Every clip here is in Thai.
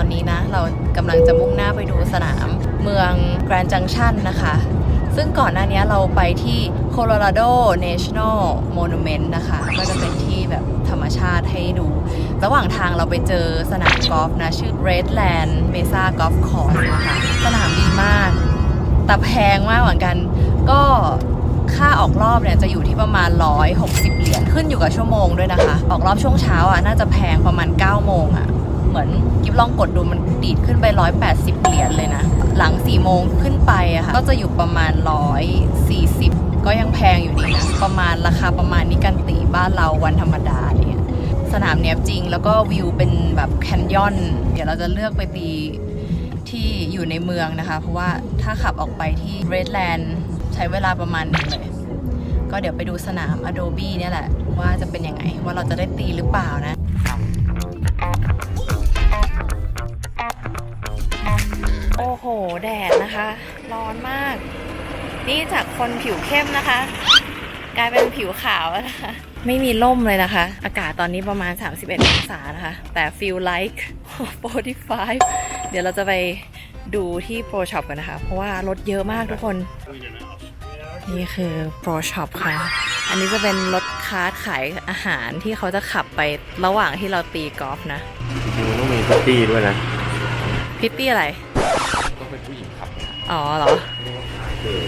อนนี้นะ เรากำลังจะมุ่งหน้าไปดูสนามเมืองแกรนด์จังชันนะคะ ซึ่งก่อนหน้านี้เราไปที่ Colorado National Monument นะคะ ก็จะเป็นที่แบบธรรมชาติให้ดู ระหว่างทางเราไปเจอสนามกอล์ฟนะ ชื่อ Redland Mesa Golf Course นะคะ สนามดีมาก แต่แพงมากเหมือนกัน ก็ ค่าออกรอบเนี่ยจะอยู่ที่ประมาณ 160 เหรียญขึ้นอยู่กับชั่วโมงด้วยนะคะ ออกรอบช่วงเช้าอะน่าจะแพงประมาณ 9 โมงอะเหมือนกิฟลองกดดูมันดีดขึ้นไป 180 เหรียญเลยนะ หลัง 4 โมงขึ้นไปอะค่ะก็จะอยู่ประมาณ 140 ก็ยังแพงอยู่ดีนะ ประมาณราคาประมาณนี้กันตีบ้านเราวันธรรมดาเนี่ยสนามเนี้ยจริงแล้วก็วิวเป็นแบบแคนยอน เดี๋ยวเราจะเลือกไปตีที่อยู่ในเมืองนะคะ เพราะว่าถ้าขับออกไปที่ Redland ใช้เวลาประมาณนึงเลย ก็เดี๋ยวไปดูสนาม Adobe เนี่ยแหละ ว่าจะเป็นยังไง ว่าเราจะได้ตีหรือเปล่านะโอ้โห แดดนะคะ ร้อนมาก นี่จากคนผิวเข้มนะคะ กลายเป็นผิวขาวนะคะ ไม่มีร่มเลยนะคะ อากาศตอนนี้ประมาณ 31 องศานะคะ แต่ feel like 45 เดี๋ยวเราจะไปดูที่ Pro Shop กันนะคะ เพราะว่ารถเยอะมากทุกคน นี่คือ Pro Shop ค่ะ อันนี้จะเป็นรถคาร์ทขายอาหารที่เขาจะขับไประหว่างที่เราตีกอล์ฟนะจริงๆมันต้องมีพิตตี้ด้วยนะ พิตตี้อะไร ต้องเป็นผู้หญิงขับนะอ๋อเหรอคือ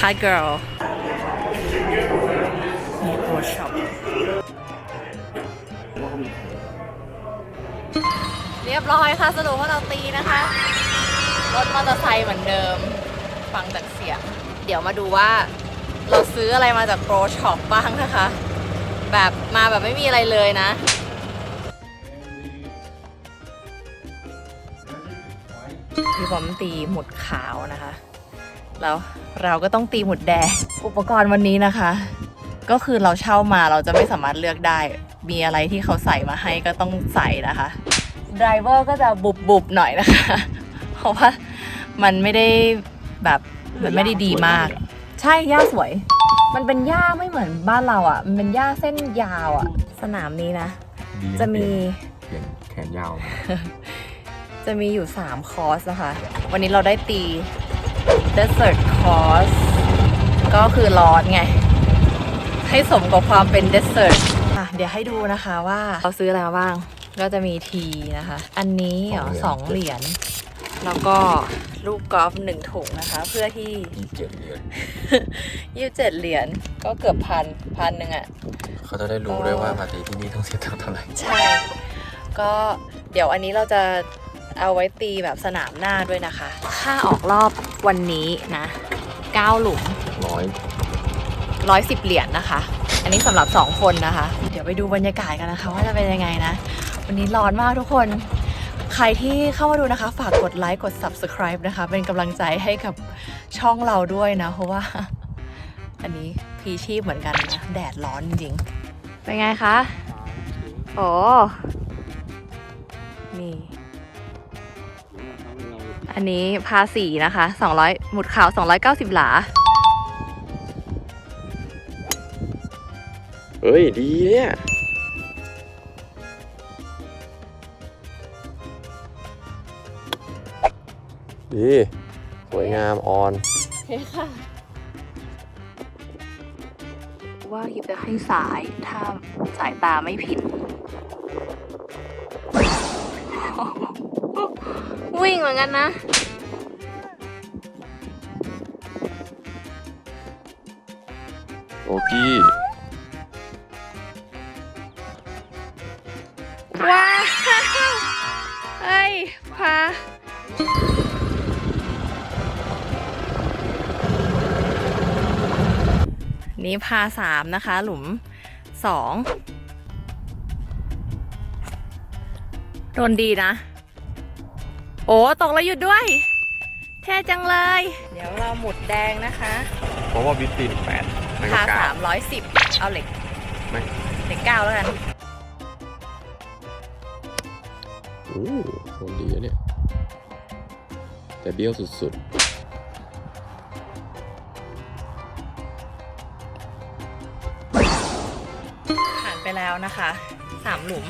Hi girl นี่ Pro Shop เรียบร้อยค่ะสรุปว่าเราตีนะคะ รถมอเตอร์ไซค์เหมือนเดิม ฟังจากเสียง เดี๋ยวมาดูว่าเราซื้ออะไรมาจาก Pro Shop บ้างนะคะ แบบมาแบบไม่มีอะไรเลยนะ พี่บอมตีหมุดขาวนะคะ แล้วเราก็ต้องตีหมุดแดง อุปกรณ์วันนี้นะคะ ก็คือเราเช่ามาเราจะไม่สามารถเลือกได้ มีอะไรที่เขาใส่มาให้ก็ต้องใส่นะคะดรเวอร์ก็จะบุบบุบๆหน่อยนะคะ เพราะว่ามันไม่ได้แบบ มันไม่ได้ดีมาก ใช่หญ้าสวย มันเป็นหญ้าไม่เหมือนบ้านเราอะ่ะ มันเป็นหญ้าเส้นยาวอะ่ะ สนามนี้นะ ดีจะมีเปลี่ยนแขนยาวจะมีอยู่ 3 คอร์สนะคะ วันนี้เราได้ตี Desert Course ก็คือร้อนไง ให้สมกับความเป็น Desert อะเดี๋ยวให้ดูนะคะว่าเราซื้ออะไรมาบ้าง ก็จะมีทีนะคะ อันนี้เหรอสองเหรียญ แล้วก็ ลูกกอล์ฟหนึ่งถุงนะคะ เพื่อที่ยี่สิบเจ็ดเหรียญยี่สิบเจ็ดเหรียญก็เกือบพันพันหนึ่งอะเขาจะได้รู้ด้วยว่ามาตีที่นี่ต้องเสียตังค์เท่าไหร่ใช่ ก็เดี๋ยวอันนี้เราจะเอาไว้ตีแบบสนามหน้าด้วยนะคะ ค่าออกรอบวันนี้นะ9หลุมร้อย110เหรียญนะคะ อันนี้สำหรับ2คนนะคะ เดี๋ยวไปดูบรรยากาศกันนะคะ ว่าจะเป็นยังไงนะ วันนี้ร้อนมากทุกคน ใครที่เข้ามาดูนะคะ ฝากกดไลค์กด subscribe นะคะ เป็นกำลังใจให้กับช่องเราด้วยนะ เพราะว่า อันนี้พีชีพเหมือนกันนะ แดดร้อนจริงๆเป็นไงคะ โอ้นี่ อันนี้พาสีนะคะ 200 หมุดขาว 290 หลา เฮ้ย ดีเนี่ย ดีสวยงามออนโอเคค่ะ ว่าคิดจะให้สายถ้าสายตาไม่ผิด วิ่งเหมือนกันนะ โอกี้ นี่พาสามนะคะ หลุมสองโดนดีนะ โอ้ตกแล้วหยุดด้วย แท่จังเลย เดี๋ยวเราหมุดแดงนะคะเพราะว่าวิตตินแปดไม่ก็พาเก้าสามร้อยสิบเอาเหล็กไม่เหล็กเก้าแล้วกันโอ้โหดีอะเนี่ย แต่เบี้ยวสุดผ่ แล้วนะคะสามหลุม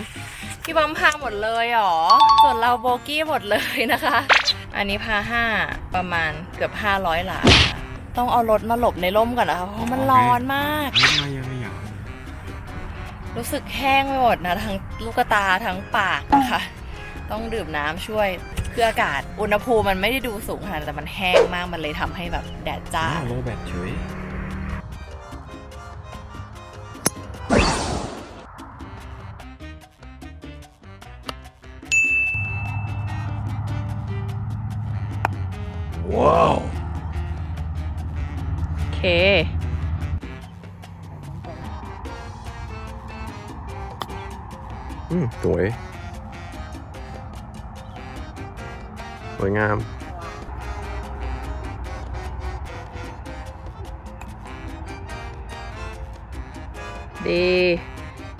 พี่บัมพาหมดเลยเหรอ ส่วนเราโบกี้หมดเลยนะคะ อันนี้พาห้าประมาณเกือบ 500หลาค่ะต้องเอารถมาหลบในร่มก่อนนะคะ เพราะมันร้อนมาก ไม่มายังไม่อยากรู้สึกแห้งไปหมดนะ ทั้งลูกตาทั้งปากนะคะ ต้องดื่มน้ำช่วยคืออากาศอุณหภูมิมันไม่ได้ดูสูงขนาดนั้นแต่มันแห้งมากมันเลยทำให้แบบแดดจ้าอ้าวโลแบตเฉย ว้าว โอเค อืมสวย สวยงาม ดี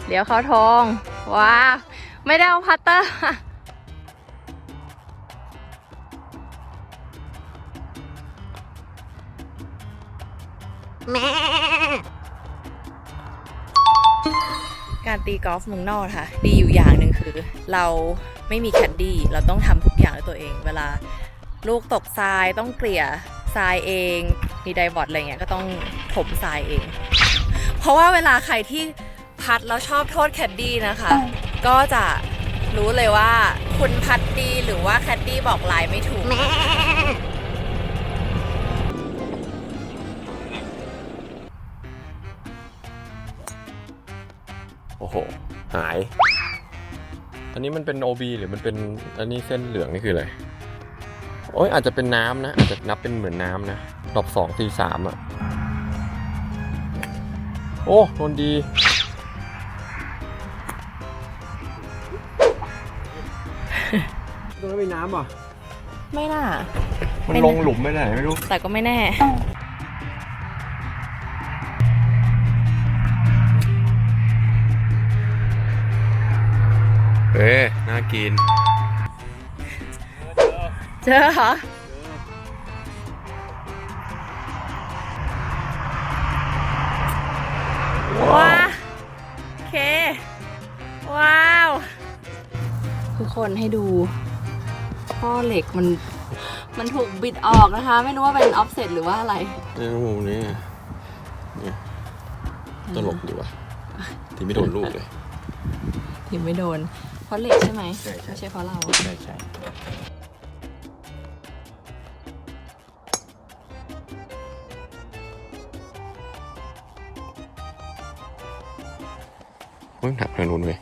เดี๋ยวเขาทอง ว้าว ไม่ได้เอาพัตเตอร์ การตีกอล์ฟเมืองนอกค่ะ ดีอยู่อย่างหนึ่งคือ เราไม่มีแคดดี้เราต้องทำทุกอย่างด้วยตัวเอง เวลาลูกตกทรายต้องเกลี่ยทรายเอง มีไดบอร์ดอะไรเงี้ยก็ต้องถมทรายเอง เพราะว่าเวลาใครที่พัดแล้วชอบโทษแคดดี้นะคะ ก็จะรู้เลยว่าคุณพัดดีหรือว่าแคดดี้บอกลายไม่ถูก อ้โห หาย อันนี้มันเป็น OB หรือมันเป็น อันนี้เส้นเหลืองนี่คืออะไร โอ้ยอาจจะเป็นน้ำนะ อาจจะนับเป็นเหมือนน้ำนะรอบสองทีสามอะโอ้โดนดี ตรงนั้นมีน้ำอะไม่น่า มันไม่ลน่างหลุมไม่ได้ไม่รู้ แต่ก็ไม่แน่ เอ๊น่ากิน เจอเหรอว้าโอเค ว้าว ทุกคนให้ดูท่อเหล็กมัน มันถูกบิดออกนะคะ ไม่รู้ว่าเป็นออฟเซตหรือว่าอะไรนี่มุมนี้เนี่ยตลกดีว่ะที่ไม่โดนลูกเลยทีมไม่โดน เพราะเหล็กใช่ไหมใช่ใช่ ไม่ใช่เพราะเรา ใช่ใช่เฮ้ยหนักทางนู้นเลย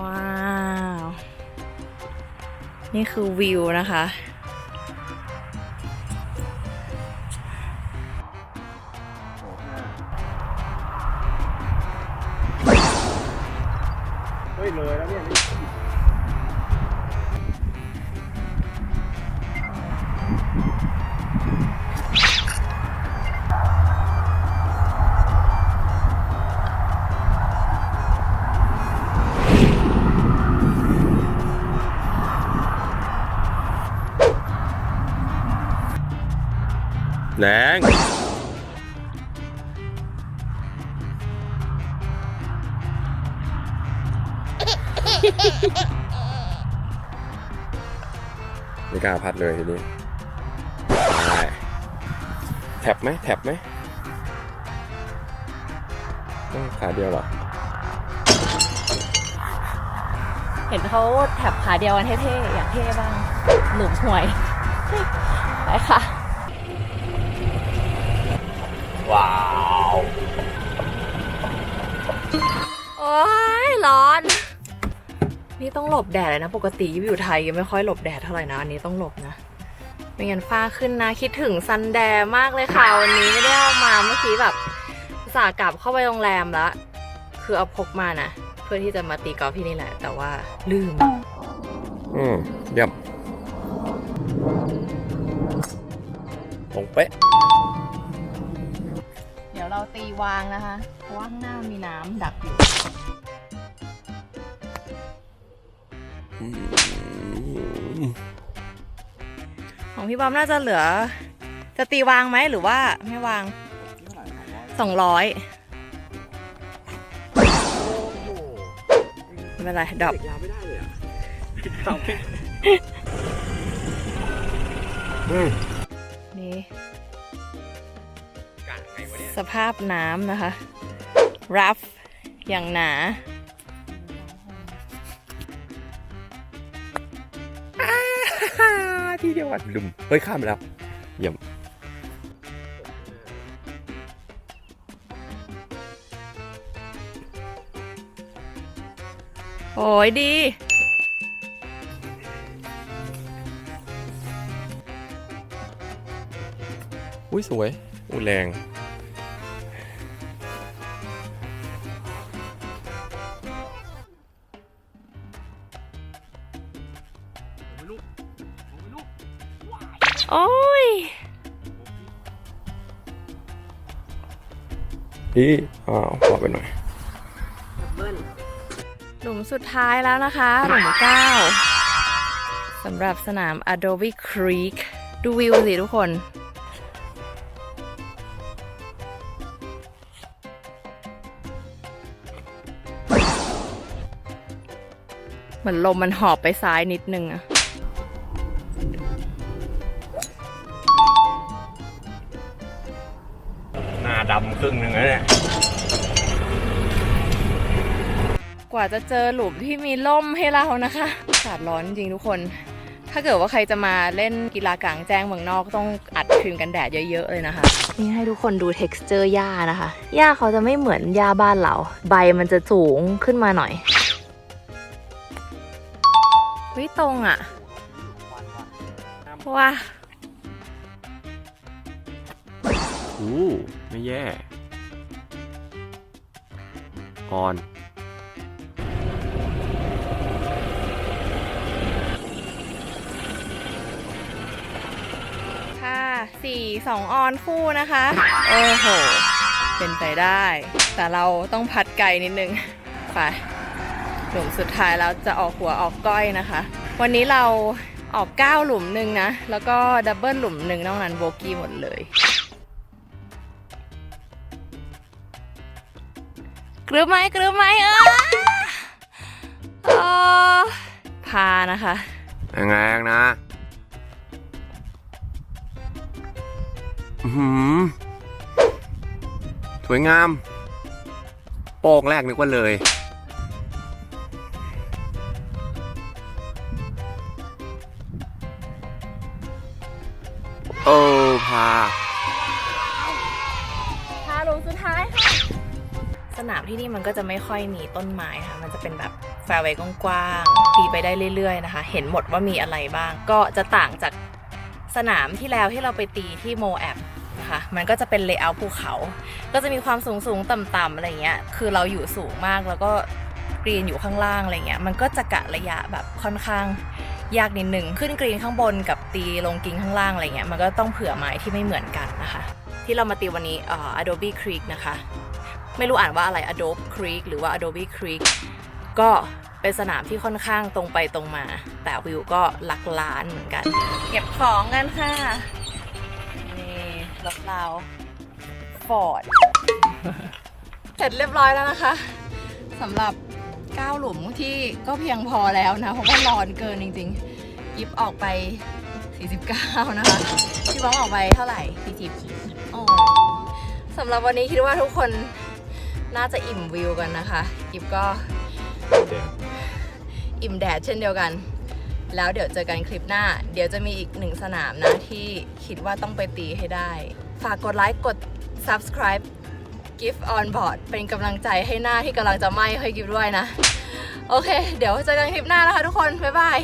ว้าว นี่คือวิวนะคะ แรงไม่กล้าพัดเลยทีนี้ได้แท็บไหมแท็บไหมขาเดียวเหรอ เห็นเขาแถบขาเดียวกันเท่ๆ อยากเท่บ้าง หลุมห่วย ไปค่ะ ว้าว โอ้ยร้อน นี่ต้องหลบแดดเลยนะ ปกติยิบอยู่ไทยยังไม่ค่อยหลบแดดเท่าไหร่นะ อันนี้ต้องหลบนะ ไม่งั้นฟ้าขึ้นนะ คิดถึงซันแดร์มากเลยค่ะ วันนี้ไม่ได้เอามาเมื่อกี้แบบอุตสาห์กลับเข้าไปโรงแรมแล้ว คือเอาพกมานะ เพื่อที่จะมาตีกอล์ฟที่นี่แหละ แต่ว่าลืม อืมเยี่ยมตรงเป๊ะเดี๋ ยวเราตีวางนะคะ เพราะว่าข้างหน้ามีน้ำดักอยู่อืมของพี่บอมน่าจะเหลือ จะตีวางไหมหรือว่าไม่วางสองร้อยไม่เป็นไรดรอปยาไม่ได้เลยอะนี่ ภาพน้ำนะคะ รัฟอย่างหนาทีเดียวอะลืมเฮ้ยข้ามไปแล้วเยี่ยมโอ้ยดี อุ้ยสวย อุ้ยแรง โอ้ย พี่อ้าวขอไปหน่อยหลุมสุดท้ายแล้วนะคะ หลุมเก้าสำหรับสนาม Adobe Creek ดูวิวสิทุกคน เหมือนลมมันหอบไปซ้ายนิดนึงอะ ว่าจะเจอหลุมที่มีล่มให้เรานะคะอากาศร้อนจริงๆทุกคน ถ้าเกิดว่าใครจะมาเล่นกีฬากลางแจ้งเมืองนอกต้องอัดครีมกันแดดเยอะๆเลยนะคะ นี่ให้ทุกคนดู t e x t อร์หญ้านะคะ หญ้าเขาจะไม่เหมือนหญ้าบ้านเรา ใบมันจะสูงขึ้นมาหน่อยเฮ้ยตรงอะ่ะว้าอู้ไม่แย่ออน สี่สองออนคู่นะคะ โอ้โห เป็นไปได้ แต่เราต้องพัดไกลนิดนึง ไปหลุมสุดท้ายแล้วจะออกหัวออกก้อยนะคะ วันนี้เราออก 9 หลุมหนึ่งนะ แล้วก็ดับเบิลหลุมหนึ่งนอกนั้นโบกี้หมดเลย กรือไหมกรือไหมเออเออพานะคะ แรงๆนะ สวยงาม โป้งแรกนึกว่าเลย โอ้พา พาหลุมสุดท้ายค่ะ สนามที่นี่มันก็จะไม่ค่อยมีต้นไม้ค่ะ มันจะเป็นแบบแฟร์เวย์กว้างๆตีไปได้เรื่อยๆนะคะ เห็นหมดว่ามีอะไรบ้าง ก็จะต่างจาก สนามที่แล้วที่เราไปตีที่โมแอปนะคะมันก็จะเป็นเลเยอร์ภูเขา ก็จะมีความสูงสูงต่ำๆอะไรเงี้ย คือเราอยู่สูงมากแล้วก็กรีนอยู่ข้างล่างอะไรเงี้ย มันก็จะกะระยะแบบค่อนข้างยากนิดหนึ่งขึ้นกรีนข้างบนกับตีลงกรีนข้างล่างอะไรเงี้ย มันก็ต้องเผื่อไม้ที่ไม่เหมือนกันนะคะ ที่เรามาตีวันนี้อ่อ Adobe Creek นะคะ ไม่รู้อ่านว่าอะไร Adobe Creek หรือว่า Adobe Creek ก็ เป็นสนามที่ค่อนข้างตรงไปตรงมา แต่วิวก็หลักล้านเหมือนกัน เก็บของกันค่ะ นี่รถเราฟอร์ดเสร็จเรียบร้อยแล้วนะคะสำหรับก้9หลุมที่ก็เพียงพอแล้วนะ เพราะว่าร้อนเกินจริงๆ ยิบออกไป 49 นะคะ พี่บ้องออกไปเท่าไหร่40อ๋อสำหรับวันนี้คิดว่าทุกคนน่าจะอิ่มวิวกันนะคะยิบก็ อิ่มแดดเช่นเดียวกัน แล้วเดี๋ยวเจอกันคลิปหน้า เดี๋ยวจะมีอีกหนึ่งสนามนะที่คิดว่าต้องไปตีให้ได้ ฝากกดไลค์กด subscribe Gift on board เป็นกำลังใจให้หน้าที่กำลังจะไหม้ให้กิฟด้วยนะ โอเค เดี๋ยวเจอกันคลิปหน้าแล้วค่ะทุกคน บ๊ายบาย